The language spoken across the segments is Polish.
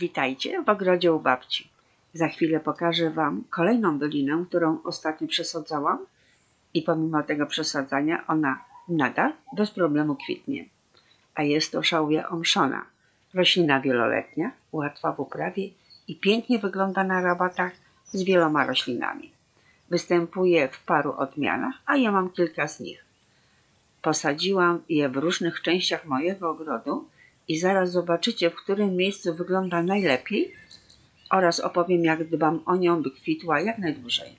Witajcie w ogrodzie u babci. Za chwilę pokażę Wam kolejną dolinę, którą ostatnio przesadzałam i pomimo tego przesadzania ona nadal bez problemu kwitnie. A jest to szałwia omszona, roślina wieloletnia, łatwa w uprawie i pięknie wygląda na rabatach z wieloma roślinami. Występuje w paru odmianach, a ja mam kilka z nich. Posadziłam je w różnych częściach mojego ogrodu i zaraz zobaczycie, w którym miejscu wygląda najlepiej oraz opowiem, jak dbam o nią, by kwitła jak najdłużej.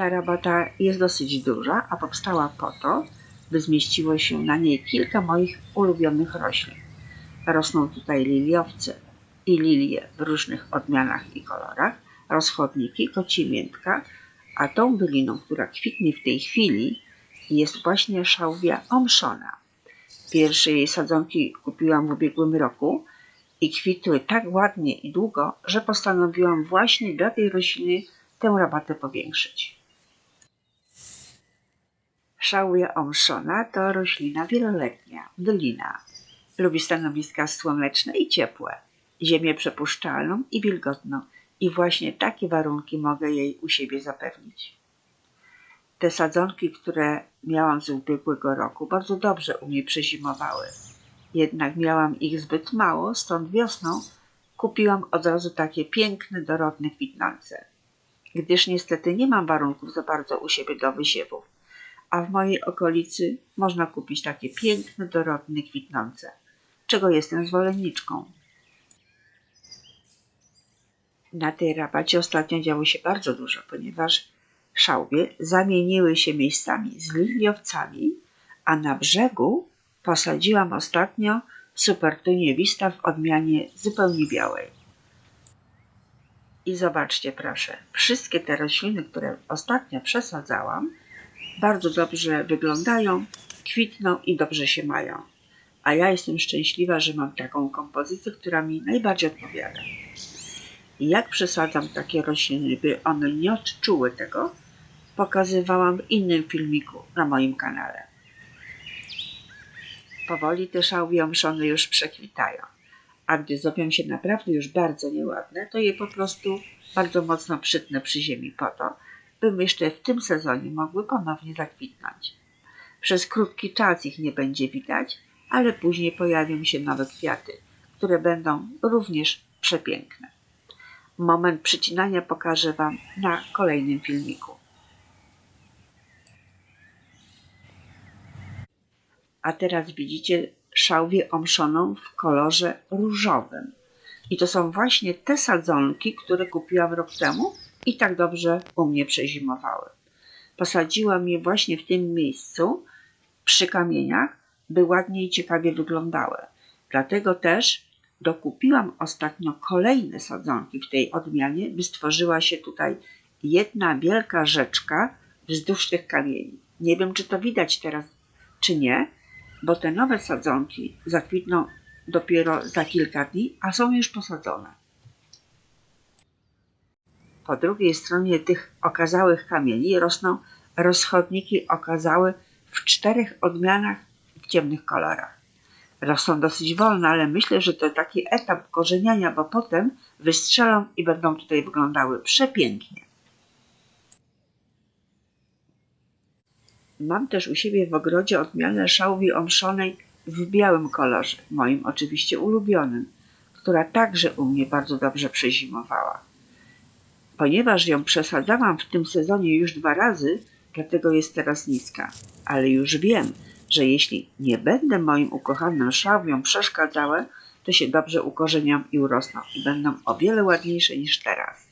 Ta rabata jest dosyć duża, a powstała po to, by zmieściło się na niej kilka moich ulubionych roślin. Rosną tutaj liliowce i lilie w różnych odmianach i kolorach, rozchodniki, kocimiętka, a tą byliną, która kwitnie w tej chwili, jest właśnie szałwia omszona. Pierwsze jej sadzonki kupiłam w ubiegłym roku i kwitły tak ładnie i długo, że postanowiłam właśnie dla tej rośliny tę rabatę powiększyć. Szałwia omszona to roślina wieloletnia, dolina. Lubi stanowiska słoneczne i ciepłe, ziemię przepuszczalną i wilgotną i właśnie takie warunki mogę jej u siebie zapewnić. Te sadzonki, które miałam z ubiegłego roku, bardzo dobrze u mnie przezimowały. Jednak miałam ich zbyt mało, stąd wiosną kupiłam od razu takie piękne, dorodne kwitnące. Gdyż niestety nie mam warunków za bardzo u siebie do wysiewów a w mojej okolicy można kupić takie piękne, dorodne, kwitnące, czego jestem zwolenniczką. Na tej rabacie ostatnio działo się bardzo dużo, ponieważ szałwie zamieniły się miejscami z liliowcami, a na brzegu posadziłam ostatnio supertunię wista w odmianie zupełnie białej. I zobaczcie proszę, wszystkie te rośliny, które ostatnio przesadzałam, bardzo dobrze wyglądają, kwitną i dobrze się mają. A ja jestem szczęśliwa, że mam taką kompozycję, która mi najbardziej odpowiada. I jak przesadzam takie rośliny, by one nie odczuły tego, pokazywałam w innym filmiku na moim kanale. Powoli te szałwie omszone już przekwitają, a gdy zrobią się naprawdę już bardzo nieładne, to je po prostu bardzo mocno przytnę przy ziemi po to, bym jeszcze w tym sezonie mogły ponownie zakwitnąć. Przez krótki czas ich nie będzie widać, ale później pojawią się nowe kwiaty, które będą również przepiękne. Moment przycinania pokażę Wam na kolejnym filmiku. A teraz widzicie szałwię omszoną w kolorze różowym. I to są właśnie te sadzonki, które kupiłam rok temu i tak dobrze u mnie przezimowały. Posadziłam je właśnie w tym miejscu przy kamieniach, by ładnie i ciekawie wyglądały. Dlatego też dokupiłam ostatnio kolejne sadzonki w tej odmianie, by stworzyła się tutaj jedna wielka rzeczka wzdłuż tych kamieni. Nie wiem, czy to widać teraz, czy nie, bo te nowe sadzonki zakwitną dopiero za kilka dni, a są już posadzone. Po drugiej stronie tych okazałych kamieni rosną rozchodniki okazałe w czterech odmianach w ciemnych kolorach. Rosną dosyć wolno, ale myślę, że to taki etap korzeniania, bo potem wystrzelą i będą tutaj wyglądały przepięknie. Mam też u siebie w ogrodzie odmianę szałwi omszonej w białym kolorze, moim oczywiście ulubionym, która także u mnie bardzo dobrze przezimowała. Ponieważ ją przesadzałam w tym sezonie już dwa razy, dlatego jest teraz niska. Ale już wiem, że jeśli nie będę moim ukochanym szałwiom przeszkadzała, to się dobrze ukorzenią i urosną i będą o wiele ładniejsze niż teraz.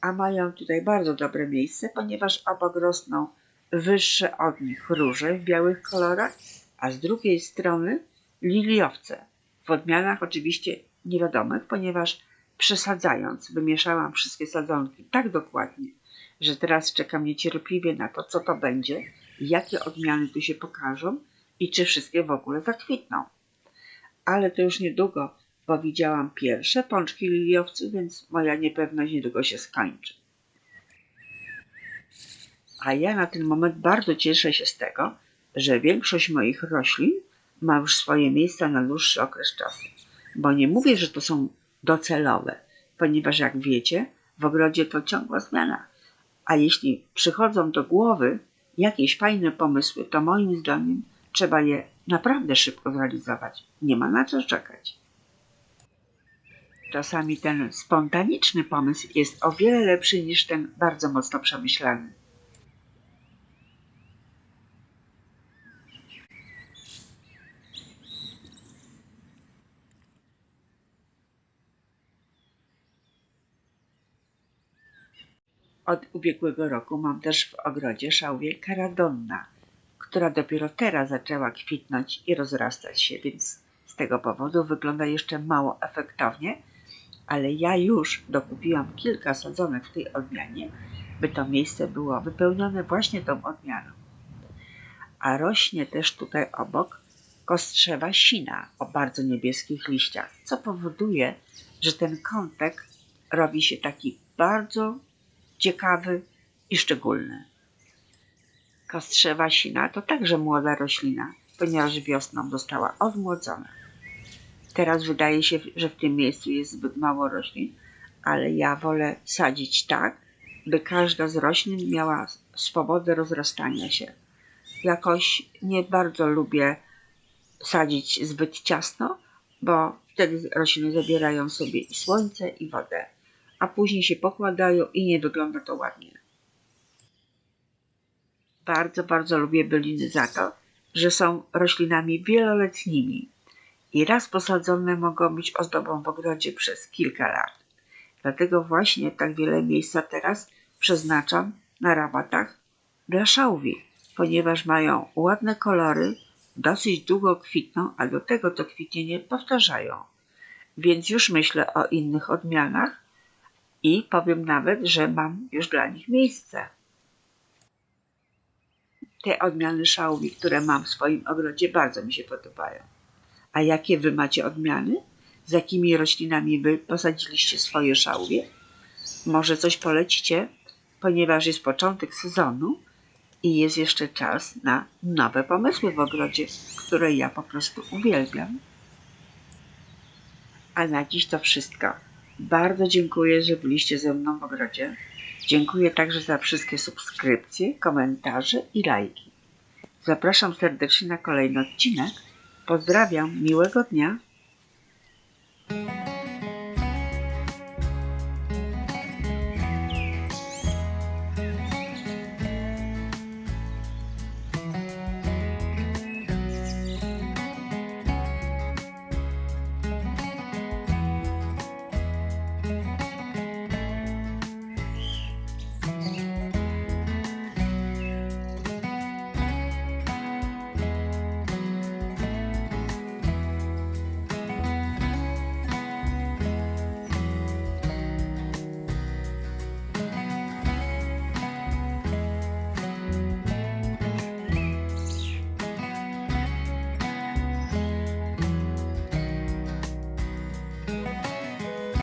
A mają tutaj bardzo dobre miejsce, ponieważ obok rosną wyższe od nich róże w białych kolorach, a z drugiej strony liliowce w odmianach oczywiście niewiadomych, ponieważ przesadzając, wymieszałam wszystkie sadzonki tak dokładnie, że teraz czekam niecierpliwie na to, co to będzie, jakie odmiany tu się pokażą i czy wszystkie w ogóle zakwitną. Ale to już niedługo, bo widziałam pierwsze pączki liliowców, więc moja niepewność niedługo się skończy. A ja na ten moment bardzo cieszę się z tego, że większość moich roślin ma już swoje miejsca na dłuższy okres czasu. Bo nie mówię, że to są docelowe, ponieważ jak wiecie, w ogrodzie to ciągła zmiana. A jeśli przychodzą do głowy jakieś fajne pomysły, to moim zdaniem trzeba je naprawdę szybko zrealizować. Nie ma na co czekać. Czasami ten spontaniczny pomysł jest o wiele lepszy niż ten bardzo mocno przemyślany. Od ubiegłego roku mam też w ogrodzie szałwię karadonna, która dopiero teraz zaczęła kwitnąć i rozrastać się, więc z tego powodu wygląda jeszcze mało efektownie, ale ja już dokupiłam kilka sadzonek w tej odmianie, by to miejsce było wypełnione właśnie tą odmianą. A rośnie też tutaj obok kostrzewa sina o bardzo niebieskich liściach, co powoduje, że ten kątek robi się taki bardzo ciekawy i szczególny. Kostrzewa sina to także młoda roślina, ponieważ wiosną została odmłodzona. Teraz wydaje się, że w tym miejscu jest zbyt mało roślin, ale ja wolę sadzić tak, by każda z roślin miała swobodę rozrastania się. Jakoś nie bardzo lubię sadzić zbyt ciasno, bo wtedy rośliny zabierają sobie i słońce, i wodę a później się pokładają i nie wygląda to ładnie. Bardzo, bardzo lubię byliny za to, że są roślinami wieloletnimi i raz posadzone mogą być ozdobą w ogrodzie przez kilka lat. Dlatego właśnie tak wiele miejsca teraz przeznaczam na rabatach dla szałwi, ponieważ mają ładne kolory, dosyć długo kwitną, a do tego to kwitnienie powtarzają. Więc już myślę o innych odmianach, i powiem nawet, że mam już dla nich miejsce. Te odmiany szałwi, które mam w swoim ogrodzie, bardzo mi się podobają. A jakie wy macie odmiany? Z jakimi roślinami wy posadziliście swoje szałwie? Może coś polecicie, ponieważ jest początek sezonu i jest jeszcze czas na nowe pomysły w ogrodzie, które ja po prostu uwielbiam. A na dziś to wszystko. Bardzo dziękuję, że byliście ze mną w ogrodzie. Dziękuję także za wszystkie subskrypcje, komentarze i lajki. Zapraszam serdecznie na kolejny odcinek. Pozdrawiam, miłego dnia.